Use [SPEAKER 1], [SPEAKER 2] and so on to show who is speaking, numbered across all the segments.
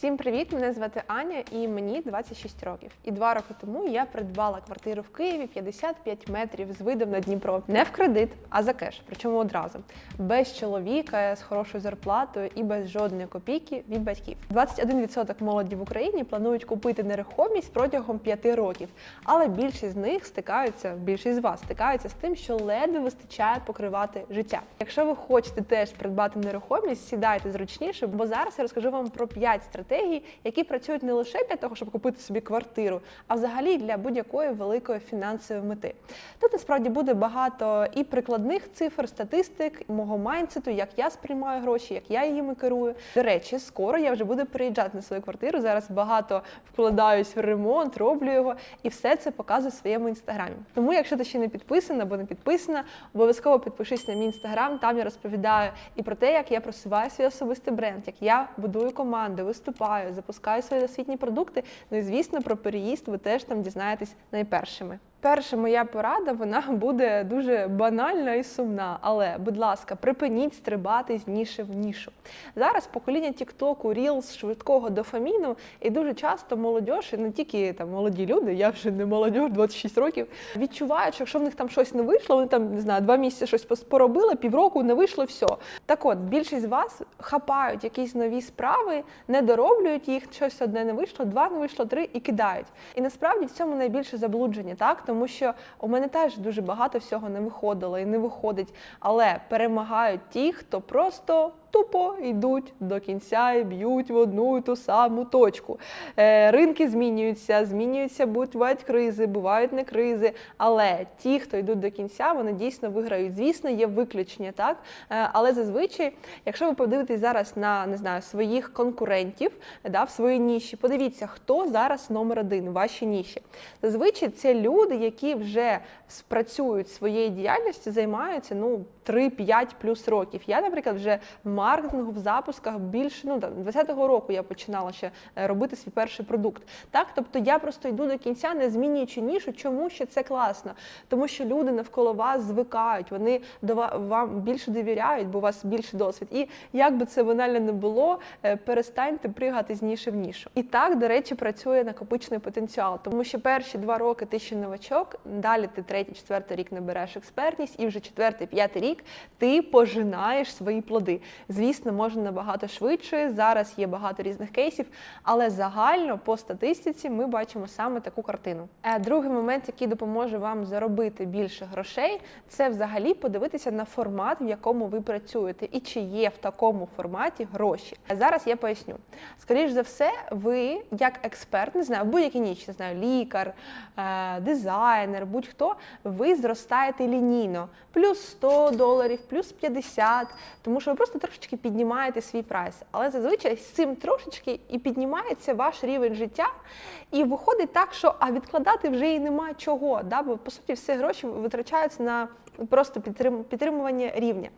[SPEAKER 1] Всім привіт! Мене звати Аня і мені 26 років. І два роки тому я придбала квартиру в Києві 55 метрів з видом на Дніпро. Не в кредит, а за кеш. Причому одразу. Без чоловіка, з хорошою зарплатою і без жодної копійки від батьків. 21% молоді в Україні планують купити нерухомість протягом 5 років. Але більшість з них стикаються, більшість з вас стикаються з тим, що ледве вистачає покривати життя. Якщо ви хочете теж придбати нерухомість, сідайте зручніше, бо зараз я розкажу вам про 5 стратегій, які працюють не лише для того, щоб купити собі квартиру, а взагалі для будь-якої великої фінансової мети. Тут насправді буде багато і прикладних цифр, статистик, мого майндсету, як я сприймаю гроші, як я їми керую. До речі, скоро я вже буду переїжджати на свою квартиру. Зараз багато вкладаюсь в ремонт, роблю його, і все це показую в своєму інстаграмі. Тому, якщо ти ще не підписана або не підписана, обов'язково підпишись на мій інстаграм. Там я розповідаю і про те, як я просуваю свій особистий бренд, як я будую команди, виступаю, запускаю свої освітні продукти. Ну і звісно, про переїзд ви теж там дізнаєтесь найпершими. Перша моя порада вона буде дуже банальна і сумна. Але, будь ласка, припиніть стрибати з ніші в нішу. Зараз покоління Тіктоку, Рілс, швидкого дофаміну, і дуже часто молодь, і не тільки там молоді люди, я вже не молодь, 26 років, відчувають, що якщо в них там щось не вийшло, вони там не знаю, два місяці щось поробили, півроку не вийшло, все. Так от, більшість з вас хапають якісь нові справи, не дороблюють їх, щось одне не вийшло, два не вийшло, три і кидають. І насправді в цьому найбільше заблудження, так тому що у мене теж дуже багато всього не виходило і не виходить, але перемагають ті, хто просто. Тупо йдуть до кінця і б'ють в одну і ту саму точку. Е, ринки змінюються, змінюються, бувають кризи, бувають не кризи. Але ті, хто йдуть до кінця, вони дійсно виграють. Звісно, є виключення, так Е, але зазвичай, якщо ви подивитесь зараз на не знаю своїх конкурентів, да, в своїй ніші, подивіться, хто зараз номер один в вашій ніші. Зазвичай це люди, які вже спрацюють своєю діяльністю, займаються ну 3-5 плюс років. Я, наприклад, вже в маркетингу, в запусках більше ну там 20-го року я починала ще е, робити свій перший продукт. Так, тобто я просто йду до кінця, не змінюючи нішу, чому що це класно, тому що люди навколо вас звикають, вони до вам більше довіряють, бо у вас більше досвід. І як би це банально не було, е, перестаньте пригати з ніші в нішу. І так, до речі, працює накопичений потенціал, тому що перші два роки ти ще новачок, далі ти третій, четвертий рік набереш експертність, і вже четвертий, п'ятий рік ти пожинаєш свої плоди. Звісно, можна набагато швидше. Зараз є багато різних кейсів, але загально по статистиці ми бачимо саме таку картину. Е, Другий момент, який допоможе вам заробити більше грошей, це взагалі подивитися на формат, в якому ви працюєте, і чи є в такому форматі гроші. Е, Зараз я поясню. Скоріш за все, ви як експерт, не знаю, будь-якій ніч, не знаю, лікар, е, дизайнер, будь-хто, ви зростаєте лінійно, плюс 100 доларів, плюс 50, тому що ви просто трошечки піднімаєте свій прайс. Але зазвичай з цим трошечки і піднімається ваш рівень життя, і виходить так, що а відкладати вже і нема чого. Да? Бо по суті всі гроші витрачаються на просто підтрим- підтримування рівня.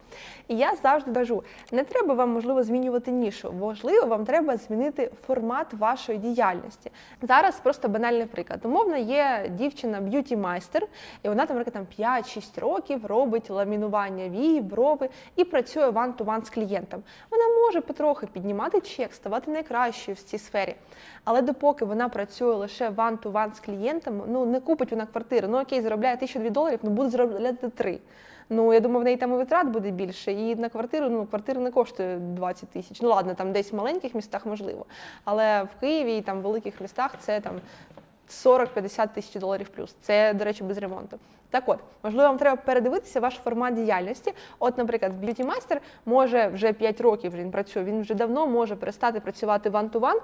[SPEAKER 1] І я завжди кажу, не треба вам можливо змінювати нішу. Можливо, вам треба змінити формат вашої діяльності. Зараз просто банальний приклад. Умовно, є дівчина б'юті майстер, і вона там, наприклад, там 5-6 років робить ламінування вій, брови і працює ван-ту-ван з клієнтом. Вона може потрохи піднімати чек, ставати найкращою в цій сфері. Але допоки вона працює лише ван-ту-ван з клієнтом, ну не купить вона квартиру. Ну окей, заробляє 1002 доларів, ну буде заробляти 3. Ну, я думаю, в неї там і витрат буде більше. І на квартиру, ну, квартира не коштує 20 тисяч. Ну ладно, там десь в маленьких містах можливо. Але в Києві і там в великих містах це там 40-50 тисяч доларів плюс. Це, до речі, без ремонту. Так от, можливо, вам треба передивитися ваш формат діяльності. От, наприклад, б'юті майстер може вже 5 років він працює, він вже давно може перестати працювати ван-ту-ван,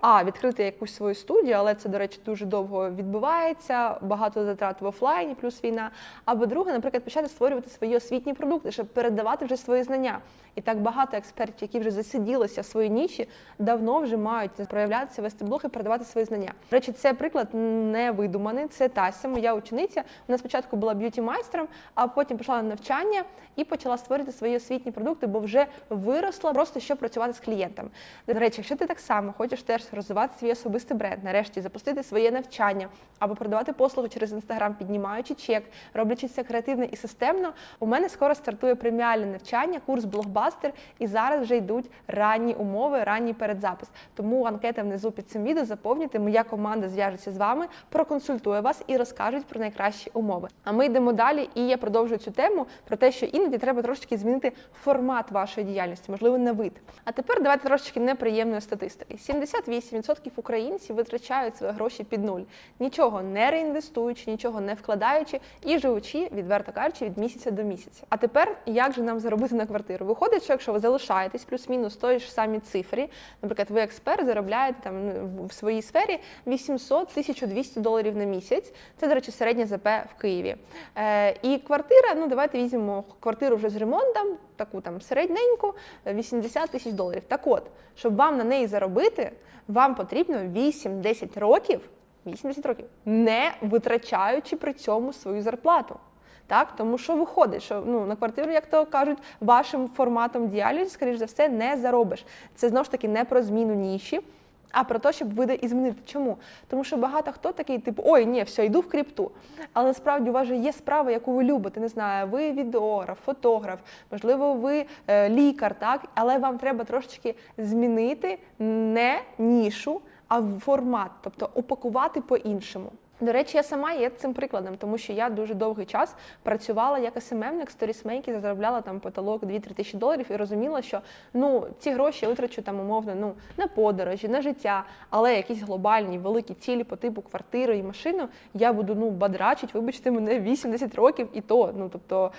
[SPEAKER 1] а відкрити якусь свою студію, але це, до речі, дуже довго відбувається, багато затрат в офлайні, плюс війна. Або друге, наприклад, почати створювати свої освітні продукти, щоб передавати вже свої знання. І так багато експертів, які вже засиділися в своїй ніші, давно вже мають проявлятися, вести блог і передавати свої знання. До речі, це приклад не видуманий. Це Тася, моя учениця. Вона спочатку спочатку була б'юті майстром, а потім пішла на навчання і почала створити свої освітні продукти, бо вже виросла просто щоб працювати з клієнтами. До речі, якщо ти так само хочеш теж розвивати свій особистий бренд, нарешті запустити своє навчання або продавати послуги через інстаграм, піднімаючи чек, роблячи це креативно і системно. У мене скоро стартує преміальне навчання, курс блокбастер, і зараз вже йдуть ранні умови, ранній передзапис. Тому анкета внизу під цим відео заповнюйте. Моя команда зв'яжеться з вами, проконсультує вас і розкажуть про найкращі умови. А ми йдемо далі, і я продовжую цю тему про те, що іноді треба трошки змінити формат вашої діяльності, можливо, на вид. А тепер давайте трошечки неприємної статистики. 78% українців витрачають свої гроші під нуль, нічого не реінвестуючи, нічого не вкладаючи і живучи, відверто кажучи, від місяця до місяця. А тепер як же нам заробити на квартиру? Виходить, що якщо ви залишаєтесь плюс-мінус тої ж самі цифрі, наприклад, ви експерт заробляєте там ну, в своїй сфері 800-1200 доларів на місяць. Це, до речі, середня ЗП в Києві. Е, і квартира, ну давайте візьмемо квартиру вже з ремонтом, таку там середненьку, 80 тисяч доларів. Так от, щоб вам на неї заробити, вам потрібно 8-10 років. 80 років, не витрачаючи при цьому свою зарплату. Так, тому що виходить, що ну на квартиру, як то кажуть, вашим форматом діяльності, скоріш за все, не заробиш. Це знову ж таки не про зміну ніші, а про те, щоб види і змінити. Чому? Тому що багато хто такий, типу, ой, ні, все, йду в крипту. Але насправді у вас же є справа, яку ви любите. Не знаю, ви відеограф, фотограф, можливо, ви е, лікар, так, але вам треба трошечки змінити не нішу, а формат, тобто упакувати по-іншому. До речі, я сама є цим прикладом, тому що я дуже довгий час працювала як СММник, сторісмейки, заробляла там потолок 2-3 тисячі доларів і розуміла, що ну ці гроші я витрачу там умовно ну на подорожі, на життя, але якісь глобальні великі цілі по типу квартири і машину я буду ну бадрачить, вибачте мене 8-10 років, і то ну тобто.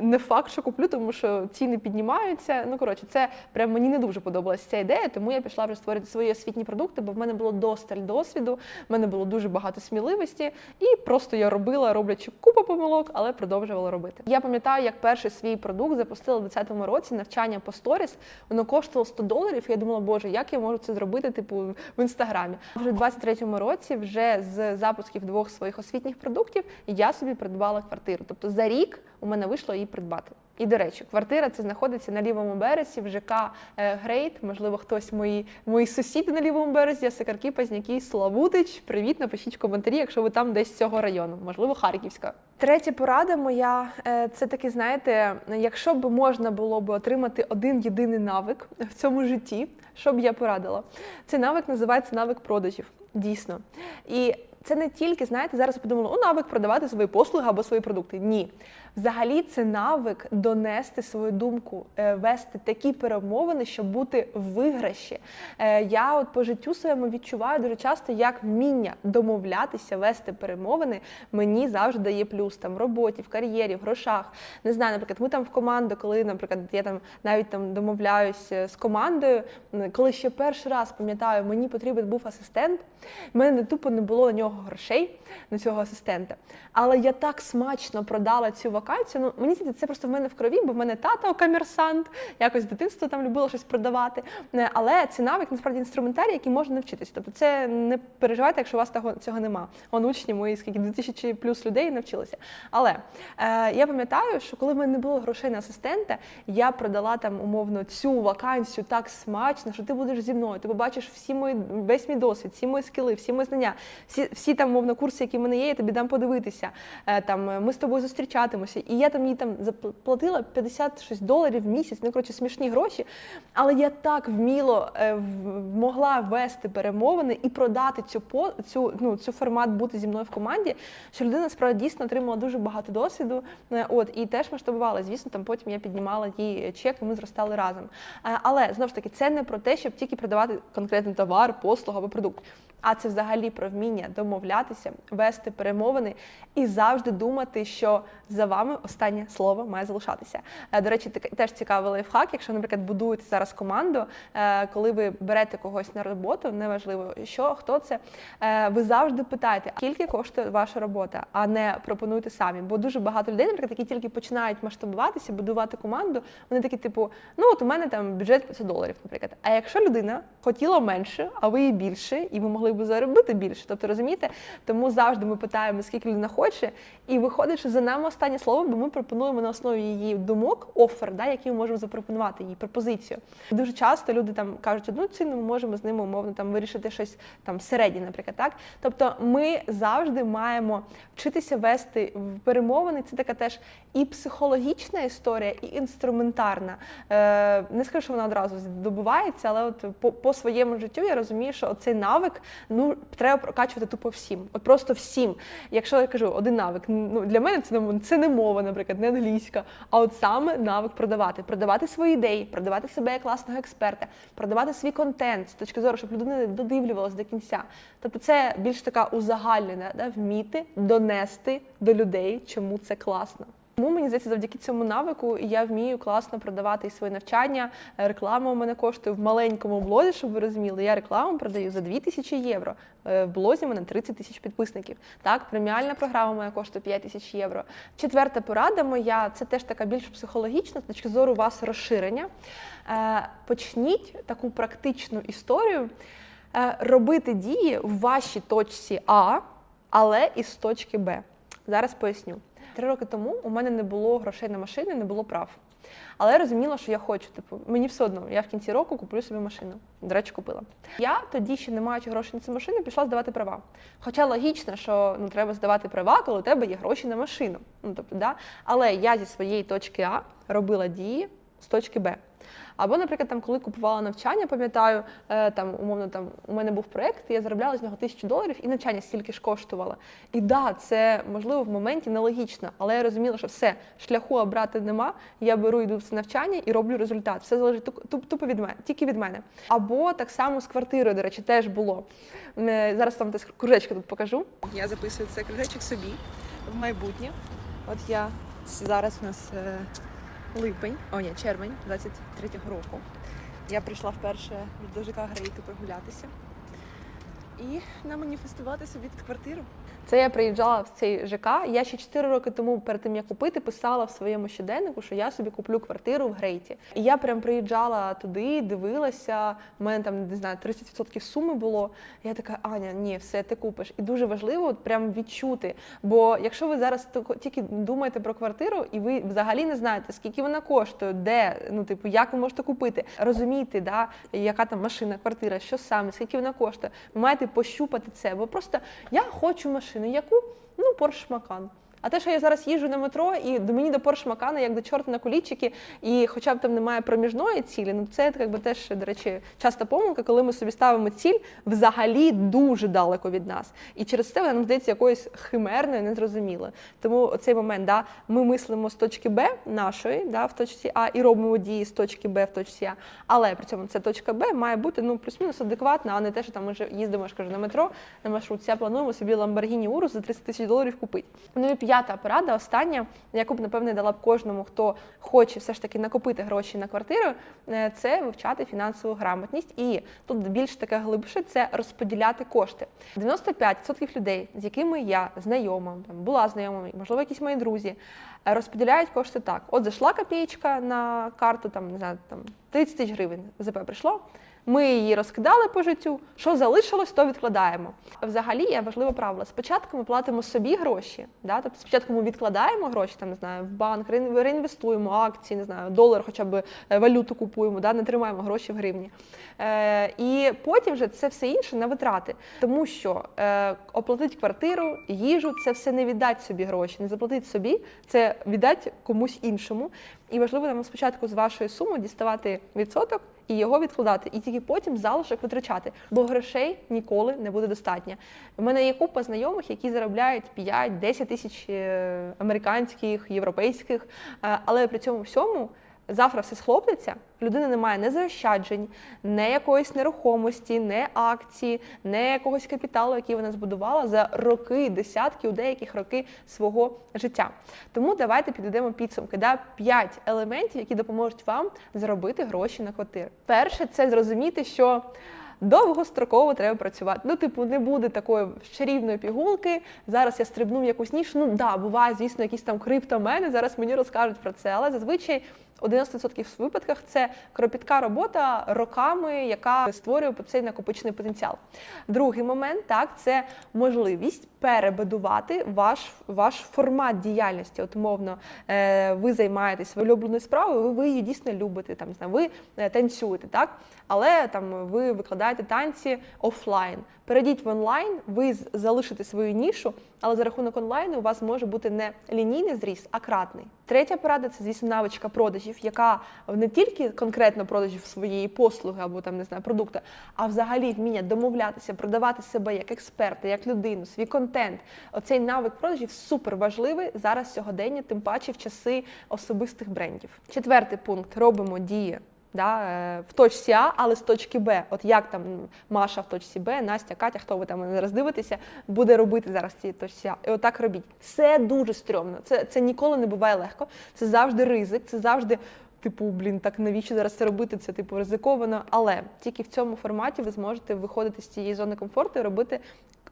[SPEAKER 1] Не факт, що куплю, тому що ціни піднімаються. Ну коротше, це прям мені не дуже подобалася ця ідея, тому я пішла вже створити свої освітні продукти, бо в мене було досталь досвіду, в мене було дуже багато сміливості, і просто я робила, роблячи купу помилок, але продовжувала робити. Я пам'ятаю, як перший свій продукт запустила в 2020 році навчання по сторіс. Воно коштувало 100 доларів. і Я думала, боже, як я можу це зробити, типу в інстаграмі. Вже в 23-му році, вже з запусків двох своїх освітніх продуктів, я собі придбала квартиру. Тобто за рік у мене вийшло її придбати. І до речі, квартира це знаходиться на лівому березі в ЖК е, Грейт. Можливо, хтось мої мої сусіди на лівому березі, Сикарки, Пазняки, Славутич. Привіт, напишіть в коментарі, якщо ви там десь з цього району, можливо, Харківська. Третя порада моя е, це таки, знаєте, якщо б можна було б отримати один єдиний навик в цьому житті, що б я порадила? Цей навик називається навик продажів. Дійсно. І це не тільки, знаєте, зараз я подумала, о, навик продавати свої послуги або свої продукти. Ні. Взагалі, це навик донести свою думку, е, вести такі перемовини, щоб бути в виграші. Е, Я от по життю своєму відчуваю дуже часто, як вміння домовлятися, вести перемовини мені завжди дає плюс там в роботі, в кар'єрі, в грошах. Не знаю, наприклад, ми там в команду, коли, наприклад, я там навіть там домовляюся з командою, коли ще перший раз пам'ятаю, мені потрібен був асистент. в мене тупо не було на нього грошей на цього асистента. Але я так смачно продала цю вакансію. Ну мені здається, це просто в мене в крові, бо в мене тата комерсант, якось з дитинства там любила щось продавати. Е, Але це навик насправді інструментарій, який можна навчитися. Тобто, це не переживайте, якщо у вас того цього нема. Он учні мої скільки 2000 плюс людей навчилися. Але е, я пам'ятаю, що коли в мене не було грошей на асистента, я продала там умовно цю вакансію так смачно, що ти будеш зі мною. Ти побачиш всі мої весь мій досвід, всі мої скіли, всі мої знання, всі, всі там мовно курси, які в мене є, я тобі дам подивитися. Е, Там е, ми з тобою зустрічатимося. І я там їй там заплатила 56 доларів в місяць, ну коротше, смішні гроші. Але я так вміло е, могла вести перемовини і продати цю по цю ну цю формат бути зі мною в команді, що людина справді дійсно отримала дуже багато досвіду. Е, От і теж масштабувала. Звісно, там потім я піднімала їй чек, і ми зростали разом. Е, Але знову ж таки, це не про те, щоб тільки продавати конкретний товар, послугу або продукт. А це взагалі про вміння домовлятися, вести перемовини і завжди думати, що за вами останнє слово має залишатися. Е, До речі, теж цікавий лайфхак, якщо, наприклад, будуєте зараз команду, е, коли ви берете когось на роботу, неважливо, що хто це, е, ви завжди питаєте, скільки коштує ваша робота, а не пропонуйте самі. Бо дуже багато людей, наприклад, які тільки починають масштабуватися, будувати команду, вони такі, типу, ну от у мене там бюджет 500 доларів, наприклад. А якщо людина хотіла менше, а ви їй більше, і ви могли могли б заробити більше. Тобто розумієте, тому завжди ми питаємо, скільки людина хоче, і виходить, за нами останнє слово, бо ми пропонуємо на основі її думок офер, да, який ми можемо запропонувати їй пропозицію. Дуже часто люди там кажуть, одну ціну ми можемо з ними умовно там вирішити щось там середнє, наприклад, так. Тобто ми завжди маємо вчитися вести в перемовини. Це така теж і психологічна історія, і інструментарна. Е, не скажу, що вона одразу здобувається, але от по, по своєму життю я розумію, що цей навик ну треба прокачувати тупо всім. От просто всім. Якщо я кажу один навик, ну для мене це не це не мова, наприклад, не англійська, а от саме навик продавати, продавати свої ідеї, продавати себе як класного експерта, продавати свій контент з точки зору, щоб людина додивлювалась до кінця. Тобто, це більш така узагальнена, да, вміти донести до людей, чому це класно. Тому мені здається, завдяки цьому навику я вмію класно продавати і своє навчання. Реклама у мене коштує в маленькому блозі, щоб ви розуміли. Я рекламу продаю за 2000 євро. Е, В блозі мене 30 тисяч підписників. Так, преміальна програма моя коштує 5 тисяч євро. Четверта порада моя це теж така більш психологічна з точки зору вас розширення. Е, Почніть таку практичну історію. е, Робити дії в вашій точці А, але із точки Б. Зараз поясню. Три роки тому у мене не було грошей на машину, не було прав. Але я розуміла, що я хочу. Типу, мені все одно, я в кінці року куплю собі машину. До речі, купила. Я тоді, ще не маючи грошей на цю машину, пішла здавати права. Хоча логічно, що ну треба здавати права, коли у тебе є гроші на машину. Ну тобто, да. Але я зі своєї точки А робила дії з точки Б. Або, наприклад, там, коли купувала навчання, пам'ятаю, е, там умовно там у мене був проєкт, я заробляла з нього тисячу доларів, і навчання стільки ж коштувало. І да, це можливо в моменті нелогічно, але я розуміла, що все шляху обрати нема. Я беру, йду в це навчання і роблю результат. Все залежить ту- ту- тупо від мене, тільки від мене. Або так само з квартирою, до речі, теж було. Е, Зараз вам десь кружечко тут покажу. Я записую це кружечок собі в майбутнє. От я зараз у нас. Липень, о ні, червень 23-го року. Я прийшла вперше до ЖК Грейки прогулятися і наманіфестувати собі тут квартиру. Це я приїжджала в цей ЖК. Я ще 4 роки тому, перед тим як купити, писала в своєму щоденнику, що я собі куплю квартиру в Грейті. І я прям приїжджала туди, дивилася. У мене там не знаю, 30% суми було. Я така, Аня, ні, все ти купиш. І дуже важливо от прям відчути. Бо якщо ви зараз тільки думаєте про квартиру, і ви взагалі не знаєте, скільки вона коштує, де ну типу, як ви можете купити, розуміти, да, яка там машина, квартира, що саме, скільки вона коштує. Ви маєте пощупати це. Бо просто я хочу машину, яку ну Porsche Macan. А те, що я зараз їжджу на метро, і до мені до Macan, як до чорта на колічики, і хоча б там немає проміжної цілі, ну це якби теж, до речі, часта помилка, коли ми собі ставимо ціль взагалі дуже далеко від нас. І через це вона нам здається якоюсь химерною, незрозумілою. Тому цей момент, да, ми мислимо з точки Б нашої, да, в точці А, і робимо дії з точки Б в точці А. Але при цьому ця точка Б має бути ну плюс-мінус адекватна, а не те, що там ми їздимо, я ж кажу, на метро, на маршрутці, плануємо собі Lamborghini Urus за 30 тисяч доларів купити. Ну і п'ята порада, остання, яку б напевне дала б кожному, хто хоче все ж таки накопити гроші на квартиру, е, це вивчати фінансову грамотність. І тут більш таке глибше це розподіляти кошти. 95% людей, з якими я знайома, там була знайома, можливо, якісь мої друзі, е, розподіляють кошти так: от зайшла копієчка на карту, там не знаю, там 30 тисяч гривень ЗП прийшло. Ми її розкидали по життю. Що залишилось, то відкладаємо. Взагалі є важливе правило. Спочатку ми платимо собі гроші, да? тобто спочатку ми відкладаємо гроші, там не знаю, в банк, реін- реінвестуємо акції, не знаю, долар, хоча б е, валюту купуємо, да? не тримаємо гроші в гривні. Е, і потім вже це все інше на витрати. Тому що е, оплатити квартиру, їжу це все не віддати собі гроші, не заплатити собі, це віддати комусь іншому. І важливо нам спочатку з вашої суми діставати відсоток і його відкладати, і тільки потім залишок витрачати, бо грошей ніколи не буде достатньо. У мене є купа знайомих, які заробляють 5-10 тисяч е, американських, європейських, е, але при цьому всьому. Завтра все схлопнеться, в людини немає не заощаджень, не якоїсь нерухомості, не акції, не якогось капіталу, який вона збудувала за роки, десятки, у деяких роки свого життя. Тому давайте підведемо підсумки. Да? П'ять елементів, які допоможуть вам заробити гроші на квартиру. Перше, це зрозуміти, що довгостроково треба працювати. Ну, типу, не буде такої чарівної пігулки. Зараз я стрибну в якусь нішу. Ну да, буває, звісно, якісь там криптомени. Зараз мені розкажуть про це, але зазвичай У 90% випадках це кропітка робота роками, яка створює цей накопичений потенціал. Другий момент так це можливість перебудувати ваш, ваш формат діяльності. От, умовно, е, ви займаєтесь улюбленою справою, ви, її дійсно любите. Там не ви е, танцюєте, так але там ви викладаєте танці офлайн. Перейдіть в онлайн, ви залишите свою нішу, але за рахунок онлайну у вас може бути не лінійний зріст, а кратний. Третя порада це, звісно, навичка продажів, яка не тільки конкретно продажів своєї послуги або там не знаю продукту, а взагалі вміння домовлятися, продавати себе як експерта, як людину, свій контент. Оцей навик продажів супер важливий зараз сьогодення, тим паче в часи особистих брендів. Четвертий пункт робимо дії. Да, е, в точці А, але з точки Б. От як там Маша в точці Б, Настя, Катя, хто ви там зараз дивитеся, буде робити зараз в цій точці А. І отак робіть. Це дуже стрьомно. Це, це ніколи не буває легко. Це завжди ризик, це завжди. Типу, блін, так навіщо зараз це робити? Це типу ризиковано. Але тільки в цьому форматі ви зможете виходити з цієї зони комфорту і робити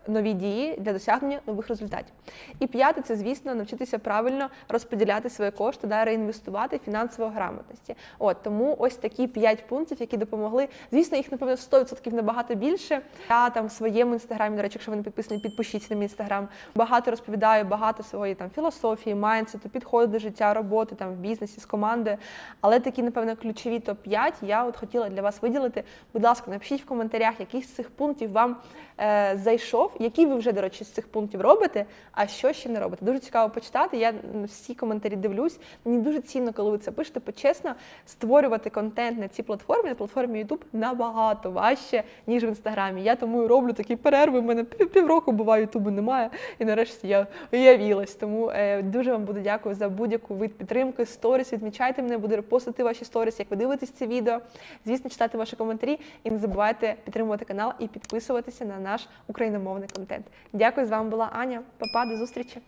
[SPEAKER 1] нові дії для досягнення нових результатів. І п'яте, це звісно навчитися правильно розподіляти свої кошти, да, реінвестувати фінансово грамотності. От тому ось такі п'ять пунктів, які допомогли. Звісно, їх напевно 100% набагато більше. Я там в своєму інстаграмі, до речі, якщо ви не підписані, підпишіться на мій інстаграм. Багато розповідаю, багато своєї там філософії, майндсету, підходу до життя, роботи там в бізнесі з командою. Але такі, напевно, ключові топ 5 я от хотіла для вас виділити. Будь ласка, напишіть в коментарях, який з цих пунктів вам е, зайшов, які ви вже, до речі, з цих пунктів робите, а що ще не робите. Дуже цікаво почитати. Я всі коментарі дивлюсь. Мені дуже цінно, коли ви це пишете. Бо чесно, створювати контент на цій платформі, на платформі YouTube набагато важче, ніж в інстаграмі. Я тому і роблю такі перерви. У мене пів- півроку буває, ютубу немає. І нарешті я уявілась. Тому е, дуже вам буду дякую за будь-яку вид підтримки. Сторіс, відмічайте мене, буду репостити ваші сторіс, як ви дивитесь це відео. Звісно, читати ваші коментарі і не забувайте підтримувати канал і підписуватися на наш україномовний контент. Дякую, з вами була Аня. Па-па, до зустрічі!